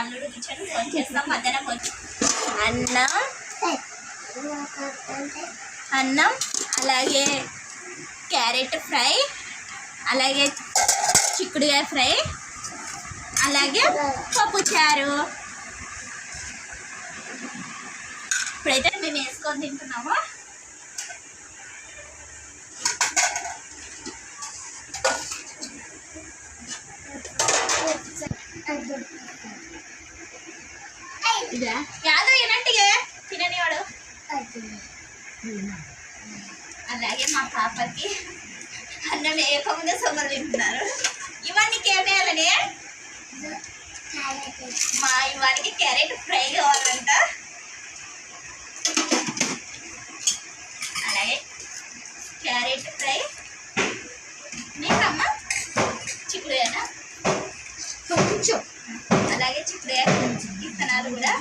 అల్లుడు kitchen phone చేస్తాం. మధ్యాహ్నం కొంచెం అన్నం. అన్నం. అలాగే క్యారెట్ ఫ్రై. అలాగే చిక్కుడుకాయ ఫ్రై. అలాగే పప్పు చారు ఇప్పుడైతే మేము వేసుకొని తింటున్నాము ఇదా యాదో ఏనంటిగా తిననివాడు అలాగే మా పాపకి అన్నం వేయకముందే సొమ్మలు తింటున్నారు ఇవన్నీ ఏమేయాలని మా ఇవానికి క్యారెట్ ఫ్రై కావాలంట. అలాగే క్యారెట్ ఫ్రై నీకమ్మా చిక్కుడుగాయనా కొంచెం అలాగే చిక్కుడుగాయ విత్తనాలు కూడా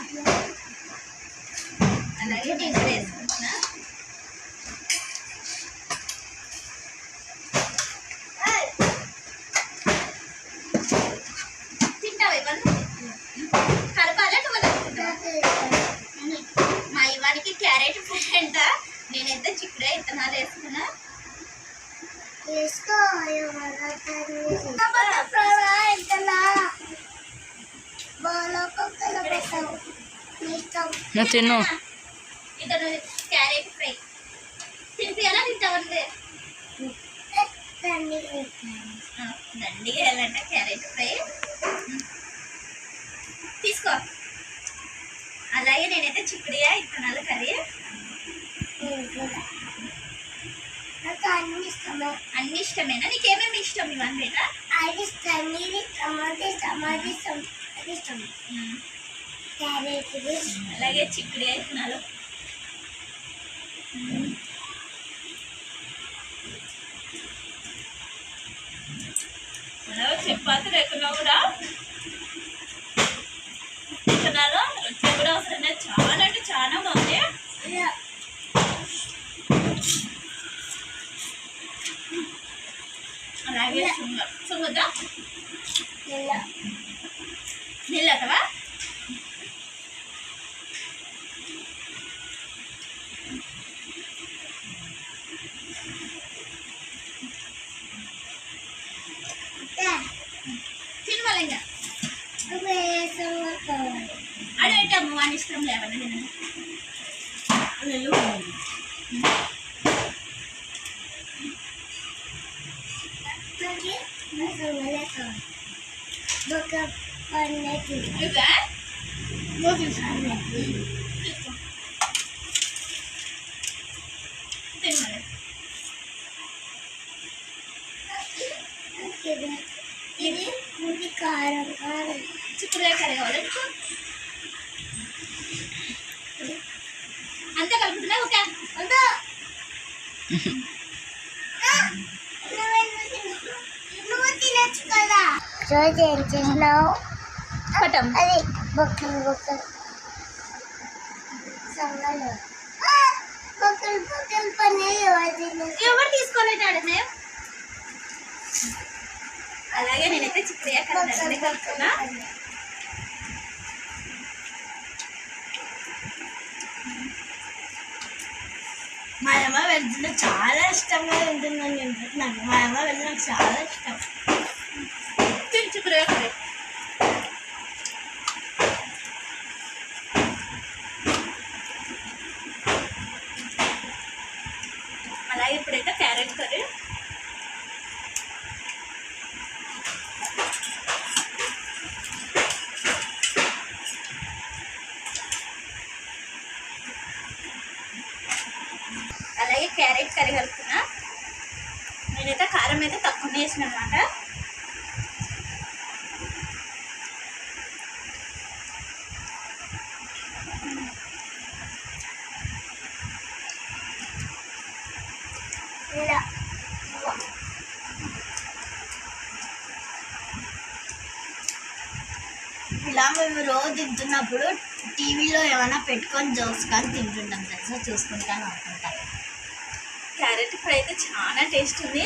అలాగే నేను కూడా వేసుకుంటున్నా ఏయ్. తింటావా ఇవన్నీ కలపాలా మా ఇవానికి క్యారెట్ నేనైతే విత్తనాలు వేసుకున్నా. తిను. ఇతను క్యారెట్ ఫ్రై. తింటావంటే దండి వెళ్ళంట క్యారెట్. తీసుకో. అలాగే నేనైతే చిక్కుడుగా ఇత్తనాలు కర్రీ. అన్ని ఇష్టమేనా? నీకేమేమి ఇష్టం? ఇవన్నీనా అలాగే చిక్కుడుగా ఇత్తనాలు. అలాగే చపాతి లేకున్నా కూడా? ఇత్తనాలు కూడా చాలా ఇది ఇది కారం కారం చిక్కుడుకాయ కర్రీ కావాలి రోజు ఏం చేసినావు పటం అది బొక్కలు బొక్కలు బొక్కలు బొక్కలు పని ఎవరు తినరు? ఎవరు మేము అలాగే నేనైతే చిక్కుడుకాయ కర్రీ బొక్కలు దగ్గర కలుపుతున్నా పని. మా అమ్మ వెజ్ చాలా ఇష్టంగా తింటుందని నాకు తింటున్నాను మా అమ్మ వెజ్ నాకు చాలా ఇష్టం తిని చిక్కుడుకాయ కర్రీ అలాగే ఇప్పుడైతే క్యారెట్ కర్రీ అలాగే క్యారెట్ కర్రీ కలుపుతున్నా నేనైతే కారం అయితే తక్కువనే వేసిన అనమాట ఇలా. ఇలా మేము రోజు తింటున్నప్పుడు టీవీలో ఏమైనా పెట్టుకొని జోక్స్ కానీ తింటుంటాం తెలుసా? చూసుకుంటాను అనుకుంటాం. క్యారెట్ ఫ్రై అయితే చాలా టేస్ట్ ఉంది.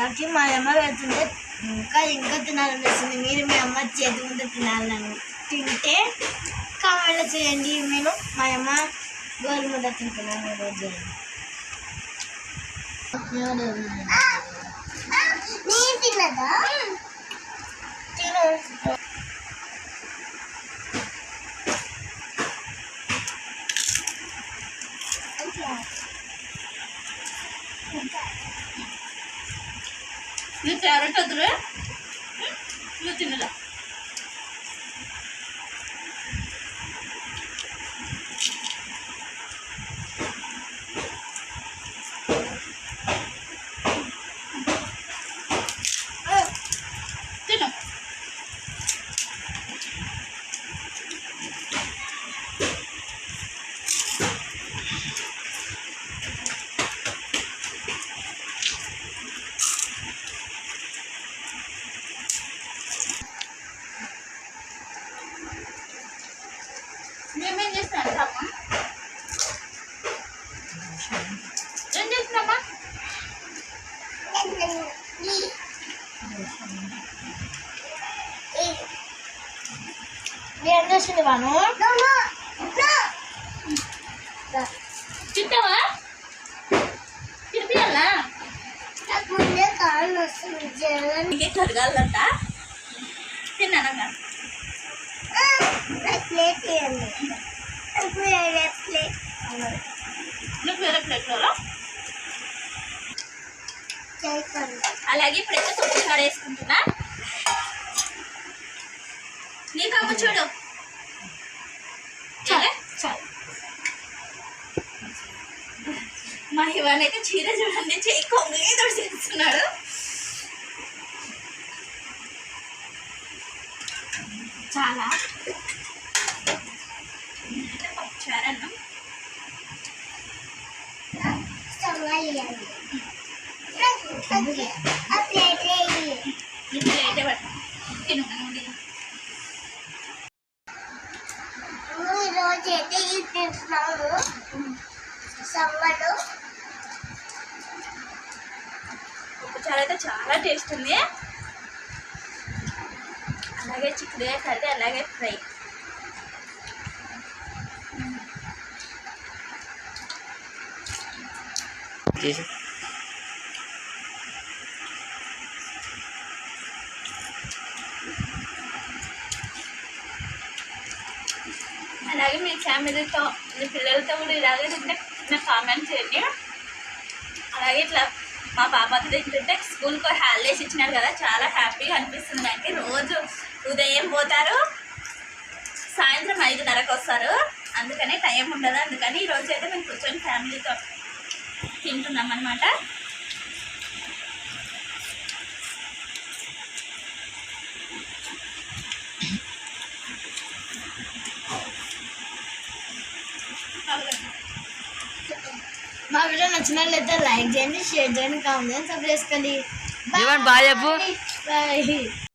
నాకు మా అమ్మ పెడుతుంటే ఇంకా ఇంకా తినాలనిపిస్తుంది. మీరు మీ అమ్మ చేతి ముందు తినాలని తింటే కామెంట్లో చేయండి. నేను మా అమ్మ ముద్ద తింటున్నాను రోజు. నీ తిన్నదా తిను నీ క్యారెట్ వద్దులే నువ్వు తినలా తిను మేమేం చేస్తున్నాం అమ్మ? ఏం చేస్తున్నామ్మా నేను చేసింది వాను? తింటావా? తినిపించాలా నాకు ముందే కాళ్ళు వస్తుంది జగన్ ఇంకే కడగాలంట తిన్నానమ్మా నాకు ప్లేట్ వేరే ప్లేట్ నువ్వు వేరే ప్లేట్లో చేయకండి అలాగే ఇప్పుడైతే తొక్కు చారు వేసుకుంటున్నా. నీకు అమ్మ చూడు. చాలు ఎలా? చాలు మా ఇవాన్ అయితే చీర చూడండి చేయి కొంగి చేస్తున్నాడు చాలా. చారన్నం సవాల్ ఇవ్వండి అయితే పట్టు తిను ఈరోజు అయితే ఇది తింటున్నాము సమ్మలు అయితే చాలా టేస్ట్ ఉంది. అలాగే చిక్కుడుగా కర్రీ అలాగే ఫ్రై చేసి అలాగే మీ ఫ్యామిలీతో మీ పిల్లలతో కూడా ఇలాగే తింటే నాకు కామెంట్ చేయండి అలాగే ఇట్లా మా పాపతో తింటుంటే స్కూల్కి హాలిడేస్ ఇచ్చినారు కదా చాలా హ్యాపీగా అనిపిస్తుంది నాకు రోజు ఉదయం పోతారు సాయంత్రం ఐదున్నరకు వస్తారు. అందుకని టైం ఉండదు అందుకని ఈ రోజు అయితే మేము కూర్చొని ఫ్యామిలీతో తింటున్నాం అనమాట మా వీడియో నచ్చినట్లయితే లైక్ చేయండి షేర్ చేయండి కామెంట్ చేయండి సబ్స్క్రైబ్ చేసుకోండి. చెప్పు. బాయ్.